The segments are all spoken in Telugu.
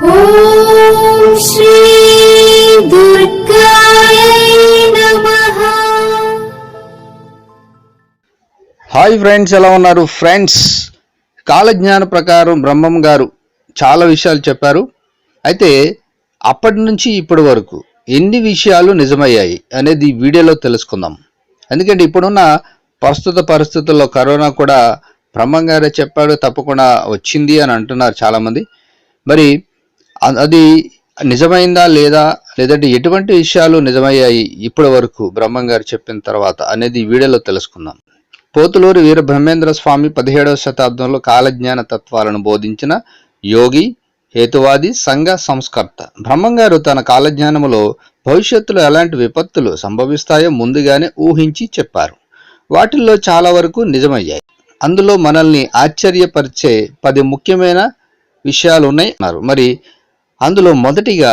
హాయ్ ఫ్రెండ్స్ ఎలా ఉన్నారు? ఫ్రెండ్స్ కాలజ్ఞాన ప్రకారం బ్రహ్మం గారు చాలా విషయాలు చెప్పారు. అయితే అప్పటి నుంచి ఇప్పటి వరకు ఎన్ని విషయాలు నిజమయ్యాయి అనేది ఈ వీడియోలో తెలుసుకుందాం. ఎందుకంటే ఇప్పుడున్న ప్రస్తుత పరిస్థితుల్లో కరోనా కూడా బ్రహ్మం గారే చెప్పాడు తప్పకుండా వచ్చింది అని అంటున్నారు చాలామంది. మరి అది నిజమైందా లేదా లేదంటే ఎటువంటి విషయాలు నిజమయ్యాయి ఇప్పటి వరకు బ్రహ్మం గారు చెప్పిన తర్వాత అనేది ఈ వీడియోలో తెలుసుకుందాం. పోతులూరి వీర బ్రహ్మేంద్ర స్వామి పదిహేడవ శతాబ్దంలో కాలజ్ఞాన తత్వాలను బోధించిన యోగి హేతువాది సంఘ సంస్కర్త. బ్రహ్మంగారు తన కాలజ్ఞానములో భవిష్యత్తులో ఎలాంటి విపత్తులు సంభవిస్తాయో ముందుగానే ఊహించి చెప్పారు. వాటిల్లో చాలా వరకు నిజమయ్యాయి. అందులో మనల్ని ఆశ్చర్యపరిచే పది ముఖ్యమైన విషయాలు ఉన్నాయి అన్నారు. మరి అందులో మొదటిగా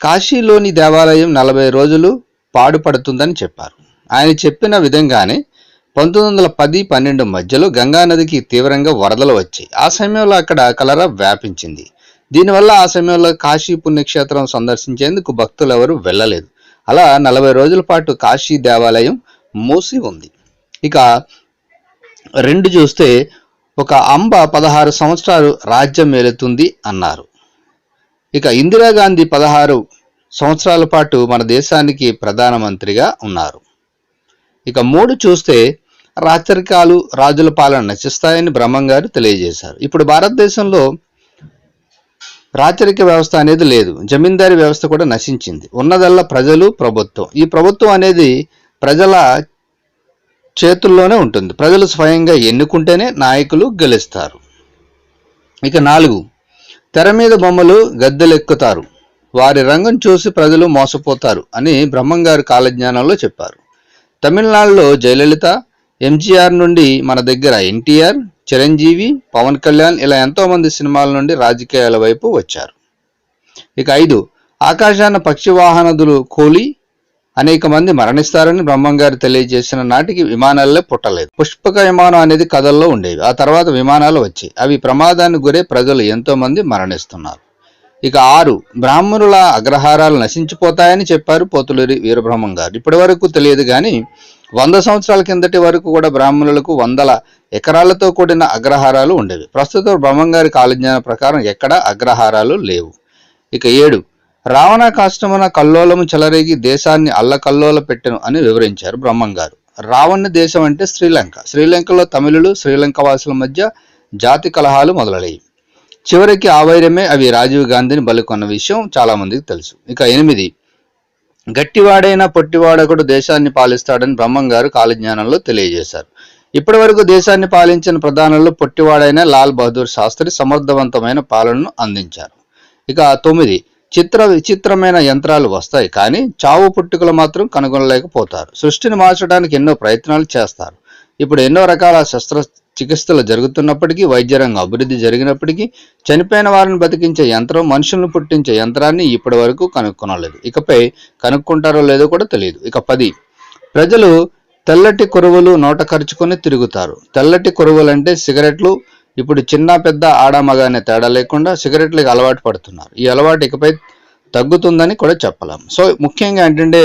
కాశీలోని దేవాలయం నలభై రోజులు పాడుపడుతుందని చెప్పారు. ఆయన చెప్పిన విధంగానే పంతొమ్మిది వందల పది పన్నెండు మధ్యలో గంగానదికి తీవ్రంగా వరదలు వచ్చాయి ఆ సమయంలో అక్కడ కలరా వ్యాపించింది. దీనివల్ల ఆ సమయంలో కాశీ పుణ్యక్షేత్రం సందర్శించేందుకు భక్తులు ఎవరు వెళ్ళలేదు. అలా నలభై రోజుల పాటు కాశీ దేవాలయం మూసి ఉంది. ఇక రెండు చూస్తే ఒక అంబ పదహారు సంవత్సరాలు రాజ్యం ఏలుతుంది అన్నారు. ఇక ఇందిరాగాంధీ పదహారు సంవత్సరాల పాటు మన దేశానికి ప్రధానమంత్రిగా ఉన్నారు. ఇక మూడు చూస్తే రాచరికాలు రాజుల పాలన నశిస్తాయని బ్రహ్మం గారు తెలియజేశారు. ఇప్పుడు భారతదేశంలో రాచరిక వ్యవస్థ అనేది లేదు. జమీందారీ వ్యవస్థ కూడా నశించింది. ఉన్నదల్లా ప్రజలు ప్రభుత్వం. ఈ ప్రభుత్వం అనేది ప్రజల చేతుల్లోనే ఉంటుంది. ప్రజలు స్వయంగా ఎన్నుకుంటేనే నాయకులు గెలుస్తారు. ఇక నాలుగు తెర మీద బొమ్మలు గద్దెలెక్కుతారు. వారి రంగం చూసి ప్రజలు మోసపోతారు అని బ్రహ్మంగారు కాలజ్ఞానంలో చెప్పారు. తమిళనాడులో జయలలిత ఎంజీఆర్ నుండి మన దగ్గర ఎన్టీఆర్ చిరంజీవి పవన్ కళ్యాణ్ ఇలా ఎంతోమంది సినిమాల నుండి రాజకీయాల వైపు వచ్చారు. ఇక ఐదు ఆకాశాన పక్షి వాహనదులు కూలి అనేక మంది మరణిస్తారని బ్రహ్మంగారు తెలియజేసిన నాటికి విమానాలే పుట్టలేదు. పుష్పక విమానం అనేది కథల్లో ఉండేవి. ఆ తర్వాత విమానాలు వచ్చాయి. అవి ప్రమాదానికి గురే ప్రజలు ఎంతో మంది మరణిస్తున్నారు. ఇక ఆరు బ్రాహ్మణుల అగ్రహారాలు నశించిపోతాయని చెప్పారు పోతులూరి వీరబ్రహ్మం గారు ఇప్పటి వరకు తెలియదు కానీ వంద సంవత్సరాల కిందటి వరకు కూడా బ్రాహ్మణులకు వందల ఎకరాలతో కూడిన అగ్రహారాలు ఉండేవి. ప్రస్తుతం బ్రహ్మంగారి కాలజ్ఞాన ప్రకారం ఎక్కడ అగ్రహారాలు లేవు. ఇక ఏడు రావణ కాష్టమున కల్లోలము చెలరేగి దేశాన్ని అల్లకల్లోల పెట్టెను అని వివరించారు బ్రహ్మంగారు. రావణ దేశం అంటే శ్రీలంక. శ్రీలంకలో తమిళులు శ్రీలంక వాసుల మధ్య జాతి కలహాలు మొదలయ్యాయి. చివరికి ఆ వైరమే అవి రాజీవ్ గాంధీని బలికొన్న విషయం చాలామందికి తెలుసు. ఇక ఎనిమిది. గట్టివాడైన పొట్టివాడకుడు దేశాన్ని పాలిస్తాడని బ్రహ్మంగారు కాలజ్ఞానంలో తెలియజేశారు. ఇప్పటి వరకు దేశాన్ని పాలించిన ప్రధానుల్లో పొట్టివాడైన లాల్ బహదూర్ శాస్త్రి సమర్థవంతమైన పాలనను అందించారు. ఇక తొమ్మిది. చిత్ర విచిత్రమైన యంత్రాలు వస్తాయి కానీ చావు పుట్టుకలు మాత్రం కనుగొనలేకపోతారు. సృష్టిని మార్చడానికి ఎన్నో ప్రయత్నాలు చేస్తారు. ఇప్పుడు ఎన్నో రకాల శస్త్ర చికిత్సలు జరుగుతున్నప్పటికీ వైద్యరంగం అభివృద్ధి జరిగినప్పటికీ చనిపోయిన వారిని బతికించే యంత్రం మనుషులను పుట్టించే యంత్రాన్ని ఇప్పటి వరకు కనుక్కొనలేదు. ఇకపై కనుక్కుంటారో లేదో కూడా తెలియదు. ఇక పది. ప్రజలు తెల్లటి కురువులు నోట ఖర్చుకొని తిరుగుతారు. తెల్లటి కురువులు అంటే సిగరెట్లు ఇప్పుడు చిన్న పెద్ద ఆడ మగ అనే తేడా లేకుండా సిగరెట్లకు అలవాటు పడుతున్నారు. ఈ అలవాటు ఇకపై తగ్గుతుందని కూడా చెప్పలేము సో ముఖ్యంగా ఏంటంటే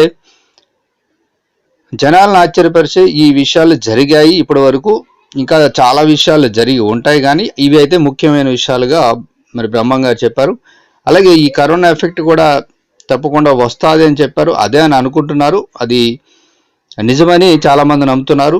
జనాలను ఆశ్చర్యపరిచే ఈ విషయాలు జరిగాయి ఇప్పటి వరకు. ఇంకా చాలా విషయాలు జరిగి ఉంటాయి కానీ ఇవి అయితే ముఖ్యమైన విషయాలుగా మరి బ్రహ్మంగా చెప్పారు. అలాగే ఈ కరోనా ఎఫెక్ట్ కూడా తప్పకుండా వస్తుంది అని చెప్పారు. అదే అని అనుకుంటున్నారు. అది నిజమని చాలామంది నమ్ముతున్నారు.